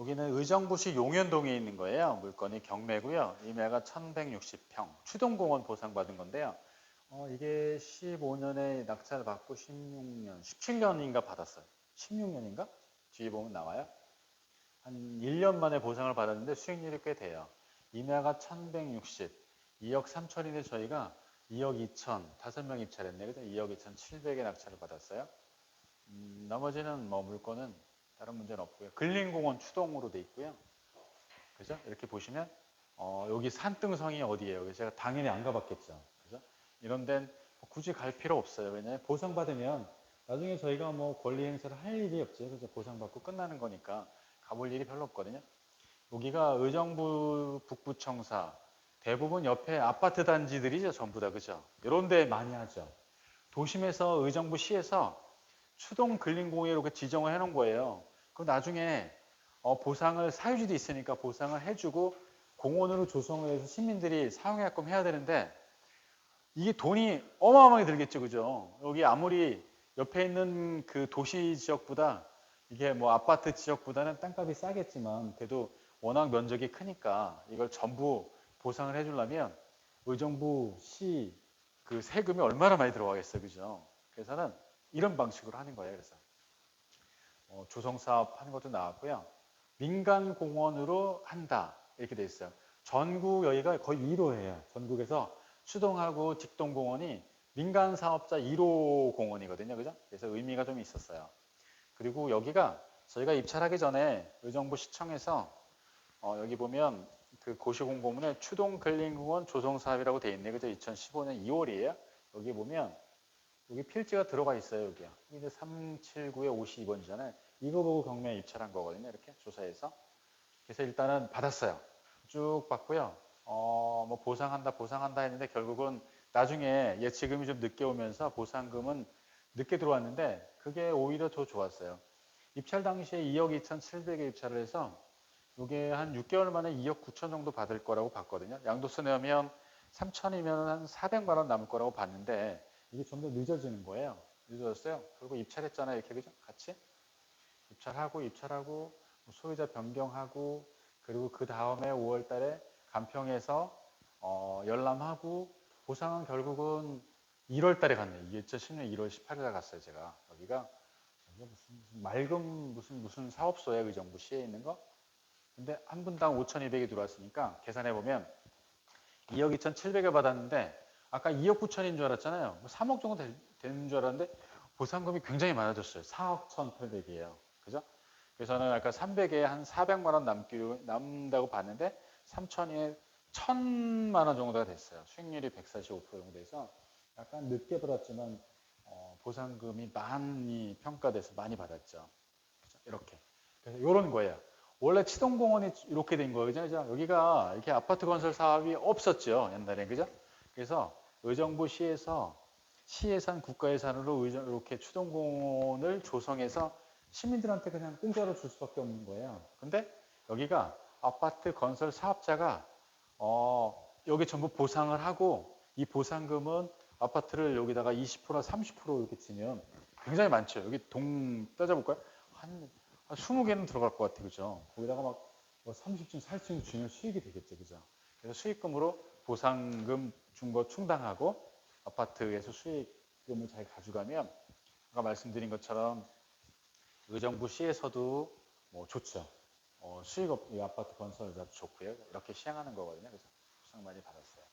여기는 의정부시 용현동에 있는 거예요. 물건이 경매고요. 임야가 1160평. 추동공원 보상받은 건데요. 어, 이게 15년에 낙찰 받고 16년, 17년인가 받았어요. 16년인가? 뒤에 보면 나와요. 한 1년 만에 보상을 받았는데 수익률이 꽤 돼요. 임야가 1160, 2억 3천인데 저희가 2억 2천, 다섯 명 입찰했네. 그죠? 2억 2천 7백에 낙찰을 받았어요. 음, 나머지는 뭐 물건은 다른 문제는 없고요. 근린공원 추동으로 돼 있고요. 그죠? 이렇게 보시면 어, 여기 산등성이 어디예요? 그래서 제가 당연히 안 가봤겠죠. 그죠? 이런 데는 굳이 갈 필요 없어요. 왜냐하면 보상받으면 나중에 저희가 뭐 권리 행사를 할 일이 없죠. 그죠? 보상받고 끝나는 거니까 가볼 일이 별로 없거든요. 여기가 의정부 북부청사 대부분 옆에 아파트 단지들이죠. 전부 다 그죠? 이런 데 많이 하죠. 도심에서 의정부 시에서 추동 근린공원에 이렇게 지정을 해놓은 거예요. 그럼 나중에 어, 보상을 사유지도 있으니까 보상을 해주고 공원으로 조성을 해서 시민들이 사용하게끔 해야 되는데 이게 돈이 어마어마하게 들겠죠, 그죠? 여기 아무리 옆에 있는 그 도시 지역보다 이게 뭐 아파트 지역보다는 땅값이 싸겠지만 그래도 워낙 면적이 크니까 이걸 전부 보상을 해주려면 의정부 시 그 세금이 얼마나 많이 들어가겠어요, 그죠? 그래서는 이런 방식으로 하는 거예요. 그래서 어, 조성 사업 하는 것도 나왔고요. 민간 공원으로 한다 이렇게 돼 있어요. 전국 여기가 거의 1호예요. 전국에서 추동하고 직동 공원이 민간 사업자 1호 공원이거든요, 그죠? 그래서 의미가 좀 있었어요. 그리고 여기가 저희가 입찰하기 전에 의정부 시청에서 어, 여기 보면 그 고시공고문에 추동 근린공원 조성 사업이라고 돼 있네, 그죠? 2015년 2월이에요. 여기 보면 여기 필지가 들어가 있어요, 여기요. 이게 379에 52번이잖아요. 이거 보고 경매에 입찰한 거거든요, 이렇게 조사해서. 그래서 일단은 받았어요. 쭉 받고요. 어, 뭐 보상한다, 보상한다 했는데 결국은 나중에 예치금이 좀 늦게 오면서 보상금은 늦게 들어왔는데 그게 오히려 더 좋았어요. 입찰 당시에 2억 2,700에 입찰을 해서 이게 한 6개월 만에 2억 9천 정도 받을 거라고 봤거든요. 양도세 내면 3천이면 한 400만 원 남을 거라고 봤는데 이게 좀더 늦어지는 거예요. 늦어졌어요. 그리고 입찰했잖아요. 이렇게 그죠? 같이 입찰하고 입찰하고 뭐 소유자 변경하고 그리고 그 다음에 5월 달에 간평에서 어, 열람하고 보상은 결국은 1월 달에 갔네. 2010년 1월 18일에 갔어요. 제가 여기가 무슨, 무슨 맑은 무슨 무슨 사업소야 그 정부 시에 있는 거. 근데 한 분당 5,200이 들어왔으니까 계산해 보면 2억 2,700을 받았는데 아까 2억 9천인 줄 알았잖아요. 뭐 3억 정도 될- 되는 줄 알았는데 보상금이 굉장히 많아졌어요. 4억 1,800이에요. 그죠? 그래서 저는 아까 300에 한 400만 원 남기로 남다고 봤는데 3천에 1,000만 원 정도가 됐어요. 수익률이 145% 정도 돼서 약간 늦게 받았지만 어, 보상금이 많이 평가돼서 많이 받았죠. 그죠? 이렇게. 그래서 이런 거예요. 원래 치동공원이 이렇게 된 거죠. 그죠? 여기가 이렇게 아파트 건설 사업이 없었죠. 옛날에. 그죠? 그래서 의정부 시에서 시예산 국가예산으로 의정- 이렇게 추동공원을 조성해서 시민들한테 그냥 공짜로 줄 수밖에 없는 거예요. 근데 여기가 아파트 건설 사업자가 어, 여기 전부 보상을 하고 이 보상금은 아파트를 여기다가 20%나 30% 이렇게 치면 굉장히 많죠. 여기 동 따져볼까요? 한, 한 20개는 들어갈 것 같아요. 그죠? 거기다가 막뭐 30층, 40층 주면 수익이 되겠죠. 그죠? 그래서 수익금으로 보상금 준 거 충당하고 아파트에서 수익금을 잘 가져가면 아까 말씀드린 것처럼 의정부 시에서도 뭐 좋죠. 어, 수익업 이 아파트 건설자도 좋고요. 이렇게 시행하는 거거든요. 그래서 보상 많이 받았어요.